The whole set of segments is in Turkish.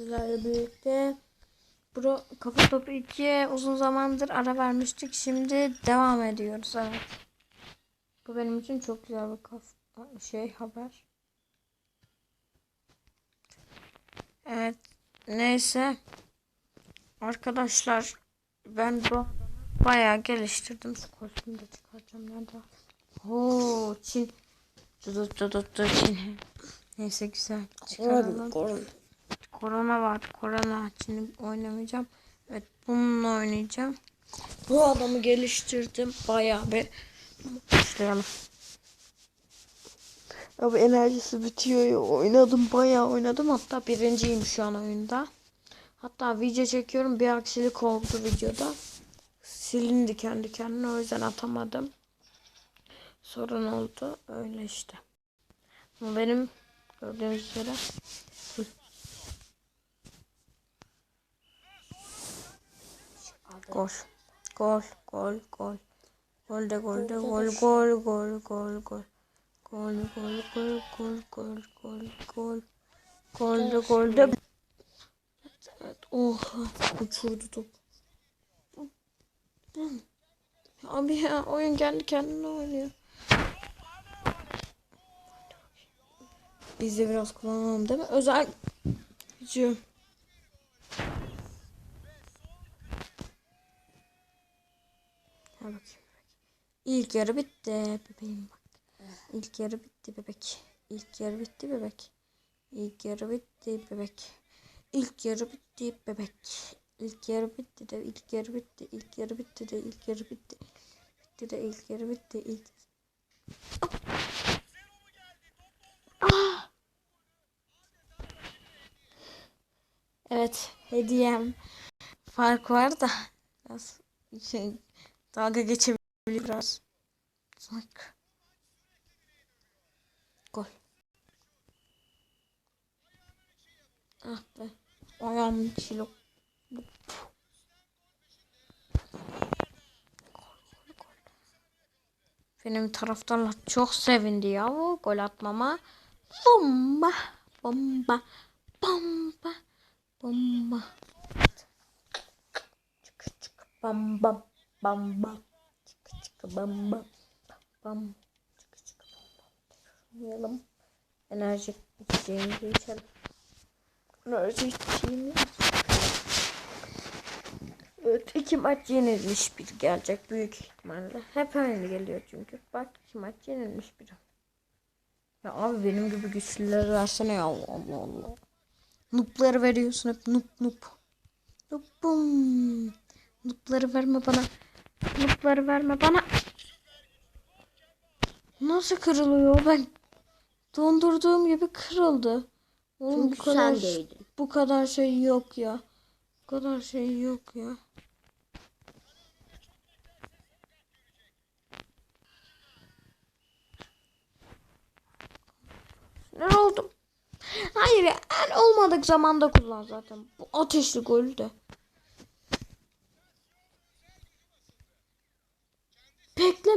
sizlerle birlikte. Bro Kafa Topu 2'ye uzun zamandır ara vermiştik. Şimdi devam ediyoruz. Evet. Bu benim için çok güzel bir kaf şey haber. Evet. Neyse. Arkadaşlar ben bu bayağı geliştirdim. Şu kostümü de çıkaracağım. Nerede? Oo, Çin. Dur dur dur Çin. Neyse güzel. Çıkaralım. Korona var. Korona. Şimdi oynamayacağım. Evet bununla oynayacağım. Bu adamı geliştirdim. Bayağı bir başlayalım. Abi enerjisi bitiyor ya. Oynadım bayağı oynadım. Hatta birinciyim şu an oyunda. Hatta video çekiyorum. Bir aksilik oldu videoda. Silindi kendi kendine. O yüzden atamadım. Sorun oldu. Öyle işte. Ama benim gördüğünüz üzere Gol. Gol. Gol. Gol. Gol de gol gol gol gol gol gol. Gol gol gol gol gol gol gol. Gol de gol de. Evet. Oha. Uçurdu top. Abi ya oyun kendi kendine oynuyor. Biz de biraz kullanalım değil mi? Özel gücü. Ha bakayım. İlk yarı bitti bebeğim bak. İlk yarı bitti bebek. İlk yarı bitti bebek. İlk yarı bitti bebek. İlk yarı bitti bebek. İlk yarı bitti de ilk yarı bitti. İlk yarı bitti de ilk yarı bitti. Bitti de ilk yarı bitti. İlk Ah! Evet, hediyem. Fark var da biraz şey, dalga geçebilir biraz. Bak. Gol. Ah be. Ayağım çilo. Benim taraftarlar çok sevindi ya bu gol atmama. Bomba, bomba, bomba, bomba. Çık çık bam bam bam bam. Çık çık bam bam bam. Çık çık bam bam. Oynayalım. Enerji içeceğimizi içelim. Enerji içeceğimizi iki maç yenilmiş bir gelecek büyük ihtimalle. Hep aynı geliyor çünkü. Bak iki maç yenilmiş biri. Ya abi benim gibi güçlüleri versene ya Allah Allah Allah. Nupları veriyorsun hep nup nup. Nupum. Nupları verme bana. Nupları verme bana. Nasıl kırılıyor ben? Dondurduğum gibi kırıldı. Oğlum Çünkü bu kadar sen değdin. bu kadar şey yok ya. Bu kadar şey yok ya. Ne oldu? Hayır ya en olmadık zamanda kullan zaten. Bu ateşli golü de.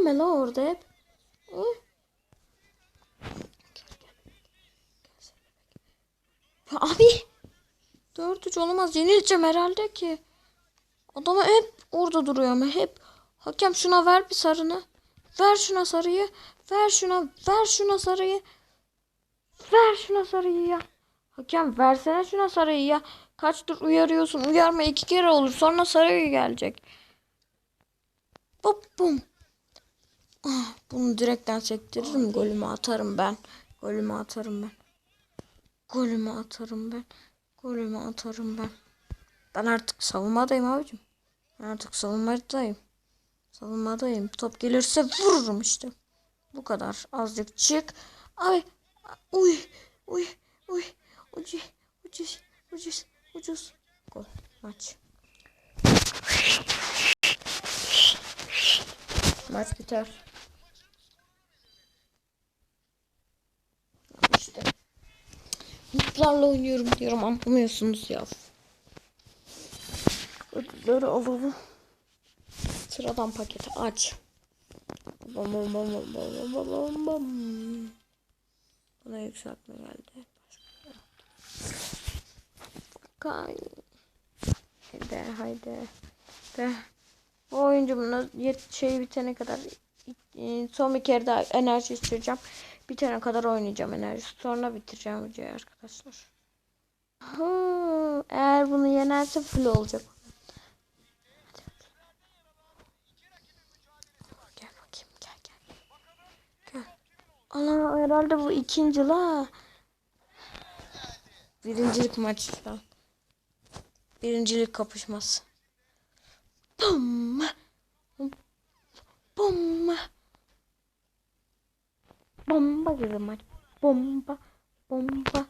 Bekleme la orada hep. Hı? Abi. 4-3 olamaz. Yenileceğim herhalde ki. Adama hep orada duruyor ama hep. Hakem şuna ver bir sarını. Ver şuna sarıyı. Ver şuna. Ver şuna sarıyı. Ver şuna sarıyı ya. Hakem versene şuna sarıyı ya. Kaçtır uyarıyorsun. Uyarma iki kere olur. Sonra sarı gelecek. Bop bum. Ah, bunu direkten sektiririm. Golümü atarım ben. Golümü atarım ben. Golümü atarım ben. Golümü atarım ben. Ben artık savunmadayım abicim. Ben artık savunmadayım. Savunmadayım. Top gelirse vururum işte. Bu kadar. Azıcık çık. Ay. Uy. Uy. Uy. Ucuz. Ucuz. Ucuz. Ucuz. Gol. Maç. Maç biter. İşte. Mutlarla oynuyorum diyorum anlamıyorsunuz ya. Ödülleri alalım. Sıradan paketi aç. Bam bam bam bam bam bam bam. Buna yükseltme geldi. Kay. Haydi haydi. Be. Bu oyuncu bunu yet şey bitene kadar e, son bir kere daha enerji içireceğim. Bitene kadar oynayacağım enerji. Sonra bitireceğim videoyu arkadaşlar. Hı, eğer bunu yenerse full olacak. Gel bakayım gel gel. Gel. Ana herhalde bu ikinci la. Birincilik maçı şu an. Birincilik kapışması. Bum. Bomba. Bomba gibi maç. Bomba. Bomba.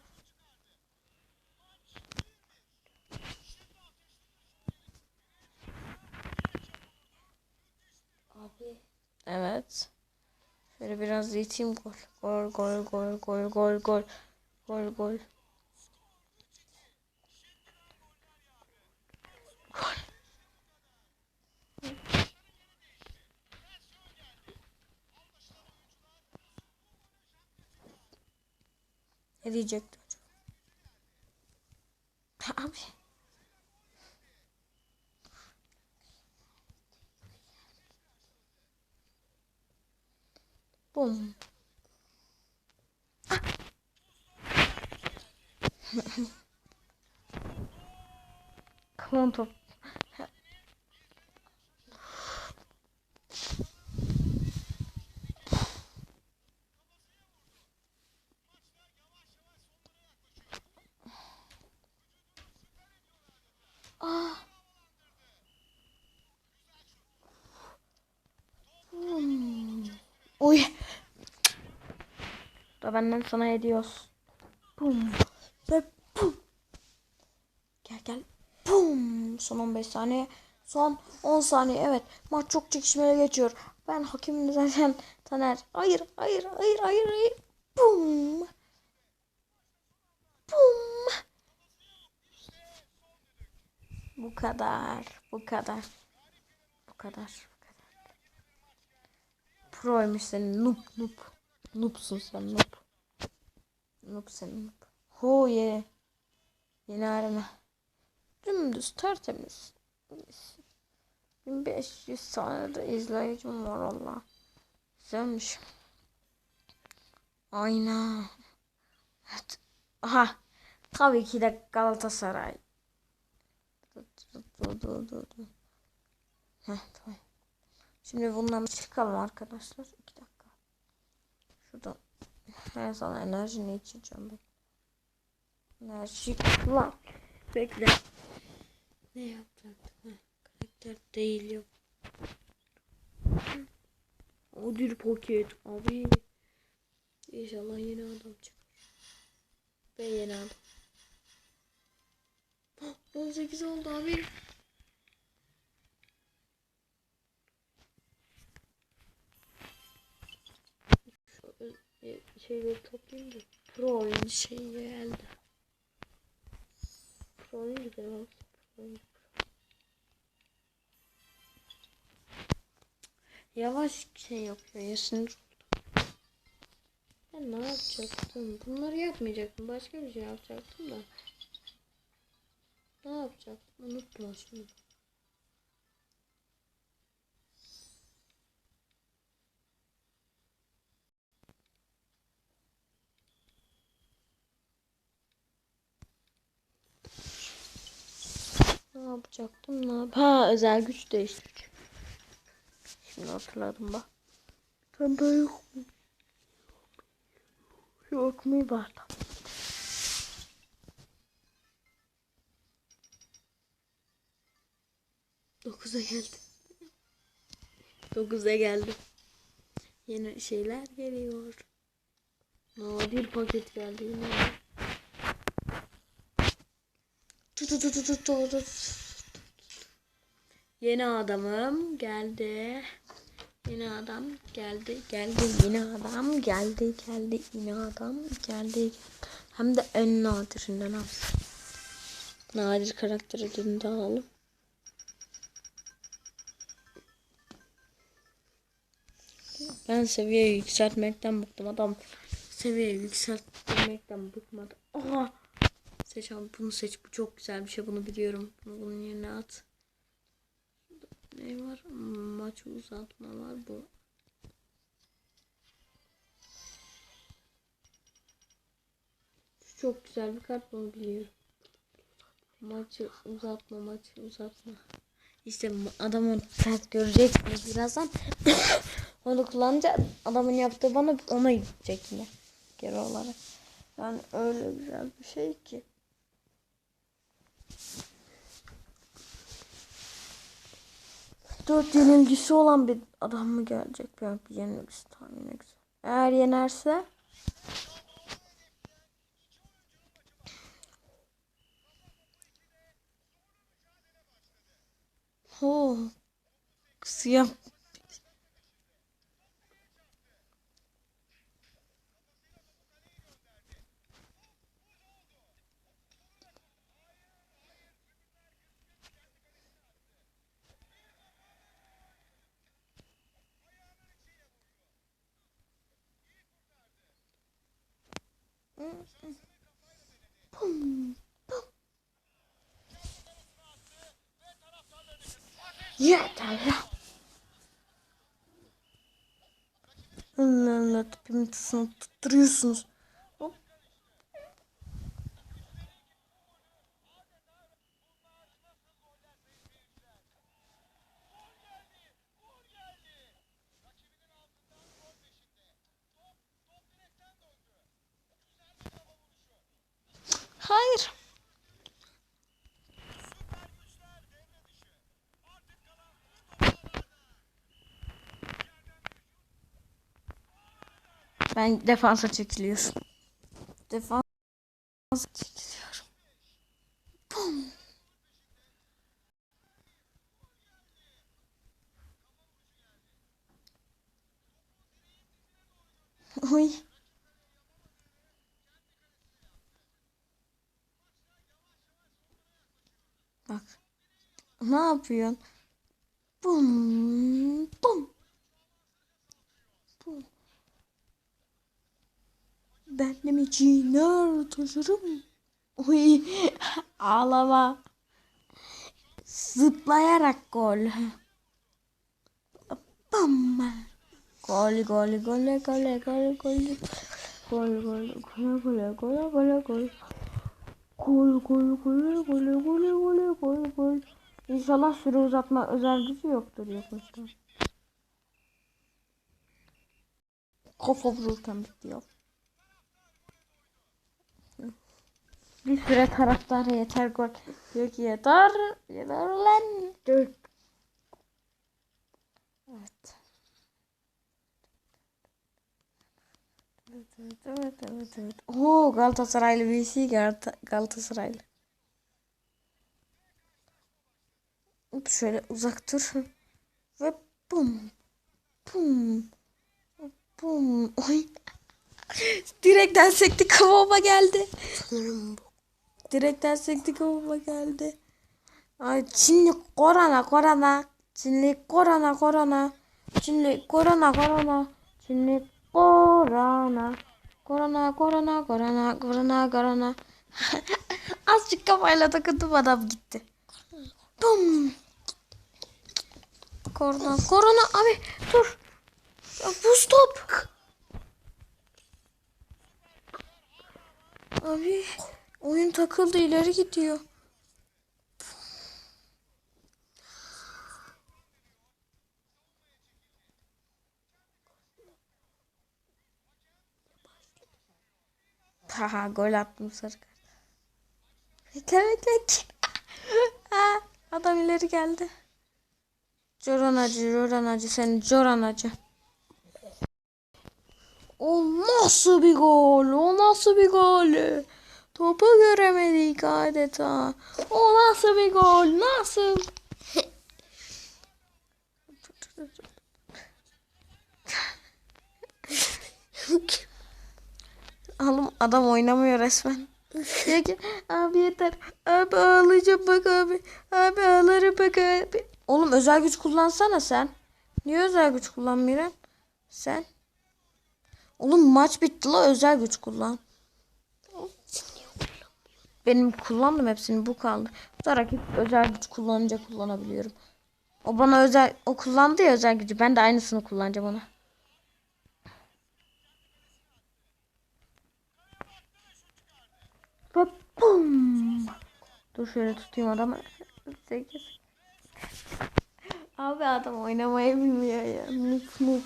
Abi Evet. Şöyle biraz yeteyim gol. Gol gol gol gol gol gol. Gol gol. Gol. Ne diyecektim acaba? Abi. Bum. Kalan top. Ah. Hmm. Uy. Da benden sana hediye olsun. Bum. Ve bum. Gel gel. Bum. Son 15 saniye. Son 10 saniye. Evet. Maç çok çekişmeli geçiyor. Ben hakimim zaten Taner. Hayır, hayır, hayır, hayır, hayır. Bum. Bum. Bu kadar. Bu kadar. Bu kadar. Bu kadar. Proymuş senin. Noob, noob. Noobsun sen, noob. Noob sen, noob. Ho ye. Yeni arena. Dümdüz tertemiz. 1500 tane de izleyicim var Allah. Güzelmiş. Aynen. Evet. Aha. Tabii ki de Galatasaray. Dur. Heh. Şimdi bundan çıkalım arkadaşlar. İki dakika. Şuradan. Her zaman enerjini içeceğim ben. Enerji kullan. Bekle. Ne yapacaktım? Heh, karakter değil yok. O bir poket abi. İnşallah yeni adam çıkar. Ve yeni adam. Hah, 18 oldu abi. Ö- şeyleri toplayayım da. Pro oyun şeyi geldi. Pro oyun oyun. Yavaş şey yapıyor ya sinir oldu. Ben ne yapacaktım? Bunları yapmayacaktım. Başka bir şey yapacaktım da. Ne yapacaktım? Unuttum şimdi. Ne yapacaktım? Ne yap ha özel güç değiştirici. Şimdi hatırladım bak. Sen böyle yok mu? Yok mu var da. Dokuza geldi. Dokuza geldi. Yeni şeyler geliyor. Nadir paket geldi yine. Yeni adamım geldi. Yeni adam geldi. Geldi yeni adam geldi. Geldi yeni adam geldi. Hem de en nadirinden az. Nadir karakter ödülünü de alalım. Ben seviyeyi yükseltmekten bıktım adam. Seviyeyi yükseltmekten bıkmadı. Aha! Seç abi bunu seç. Bu çok güzel bir şey. Bunu biliyorum. Bunu bunun yerine at. Ne var? Maç uzatma var bu. Şu çok güzel bir kart bunu biliyorum. Maçı uzatma, maçı uzatma. İşte adamın ters göreceksiniz birazdan. Onu kullanınca adamın yaptığı bana ona gidecek yine. Geri olarak. Yani öyle güzel bir şey ki. Dört yenilgisi olan bir adam mı gelecek? Ben bir yenilgisi tahmin güzel. Eğer yenerse Oh. Siyah. Yeter ya. Allah Allah tısını tutturuyorsunuz. Hop. Hayır. Ben defansa çekiliyorum. Defansa çekiliyorum. Bum. Oy. Bak. Ne yapıyorsun? Bum. Bum. Bum. Ben de mi ciner taşırım? Uy, ağlama. Zıplayarak gol. Bam. Gol gol gol gol gol gol. Gol gol gol gol gol gol gol. Gol gol gol gol gol gol gol gol. İnşallah süre uzatma özel gücü yoktur yapmışta. Kafa vururken bitti ya. Bir süre taraftara yeter gol. Diyor ki yeter. Yeter lan. Dur. Evet. Evet, evet, evet, evet. Oo Galatasaraylı Galata Galatasaraylı. Şöyle uzak dur. Ve bum. Bum. Bum. Oy. Direkten sekti kafama geldi. Direkten sekti kafama geldi. Ay Çinli korona korona. Çinli korona korona. Çinli korona korona. Çinli korona. Korona korona korona korona korona. Azıcık kafayla takıldım adam gitti. Bum. Korona korona abi dur. Ya bu stop. Abi oyun takıldı ileri gidiyor. Haha gol attım sarı kart. Bekle bekle. Adam ileri geldi. Coranacı, Coranacı, sen Coranacı. O nasıl bir gol? O nasıl bir gol? Topu göremedik adeta. O nasıl bir gol? Nasıl? Oğlum adam oynamıyor resmen. Diyor ki abi yeter. Abi ağlayacağım bak abi. Abi ağlarım bak abi. Oğlum özel güç kullansana sen. Niye özel güç kullanmıyorsun? Sen. Oğlum maç bitti la özel güç kullan. Benim kullandım hepsini bu kaldı. Bu da rakip özel güç kullanınca kullanabiliyorum. O bana özel o kullandı ya özel gücü. Ben de aynısını kullanacağım ona. Ve bum. Dur şöyle tutayım adamı. 8. Abi adam oynamayı bilmiyor ya. Noob noob.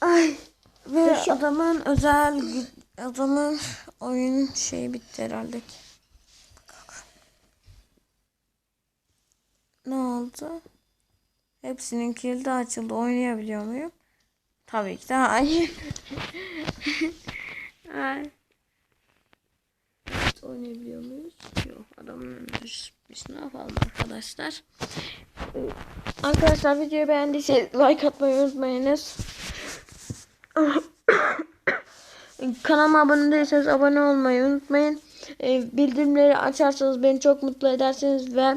Ay. Ve adamın özel adamın oyun şeyi bitti herhalde. Ne oldu? Hepsinin kilidi açıldı. Oynayabiliyor muyum? Tabii ki de hayır. Ay. Evet, oynayabiliyor muyuz? Yok adamın. Biz ne yapalım arkadaşlar? Arkadaşlar videoyu beğendiyseniz like atmayı unutmayınız. Kanalıma abone değilseniz abone olmayı unutmayın. Ee, bildirimleri açarsanız beni çok mutlu edersiniz ve